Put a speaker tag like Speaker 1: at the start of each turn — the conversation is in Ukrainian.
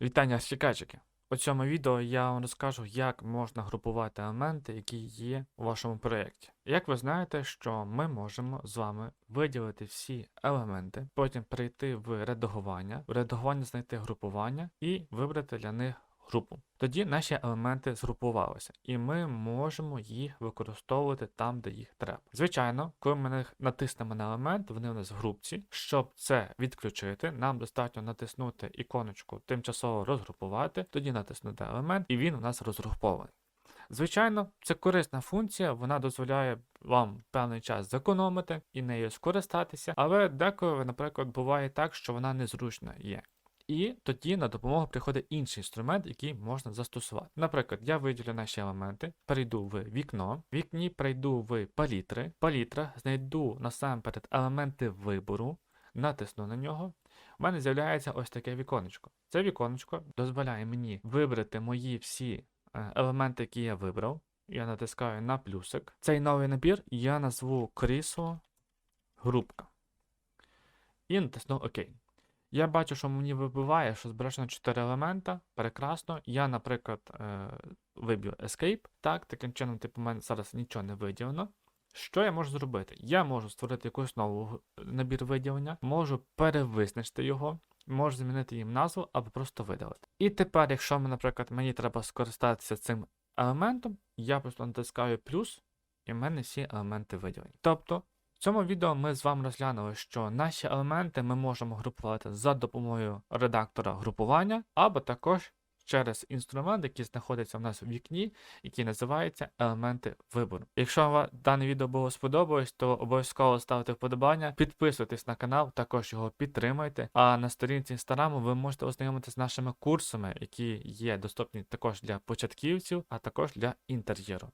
Speaker 1: Вітання щекачики! У цьому відео я вам розкажу, як можна групувати елементи, які є у вашому проєкті. Як ви знаєте, що ми можемо з вами виділити всі елементи, потім перейти в редагування, в редагування знайти групування і вибрати для них групу. Тоді наші елементи згрупувалися, і ми можемо їх використовувати там, де їх треба. Звичайно, коли ми на натиснемо на елемент, вони у нас в групці. Щоб це відключити, нам достатньо натиснути іконочку тимчасово розгрупувати, тоді натиснути елемент, і він у нас розгрупований. Звичайно, це корисна функція, вона дозволяє вам певний час зекономити і нею скористатися, але деколи, наприклад, буває так, що вона незручна є. І тоді на допомогу приходить інший інструмент, який можна застосувати. Наприклад, я виділю наші елементи, перейду в вікно, в вікні перейду в палітри, палітра, знайду насамперед елементи вибору, натисну на нього. У мене з'являється ось таке віконечко. Це віконечко дозволяє мені вибрати мої всі е, елементи, які я вибрав. Я натискаю на плюсик. Цей новий набір я назву крісло групка. І натисну ОК. Я бачу, що мені вибиває, що збережено 4 елемента. Прекрасно. Я, наприклад, е, виб'ю Escape. Так, таким чином, типу, у мене зараз нічого не виділено. Що я можу зробити? Я можу створити якусь нову набір виділення, можу перевизначити його, можу змінити їм назву або просто видалити. І тепер, якщо, наприклад, мені треба скористатися цим елементом, я просто натискаю плюс, і в мене всі елементи виділені. Тобто, цьому відео ми з вами розглянули, що наші елементи ми можемо групувати за допомогою редактора групування, або також через інструмент, який знаходиться в нас в вікні, який називається елементи вибору. Якщо вам дане відео було сподобалось, то обов'язково ставте вподобання, підписуйтесь на канал, також його підтримайте. А на сторінці інстаграму ви можете ознайомитися з нашими курсами, які є доступні також для початківців, а також для інтер'єру.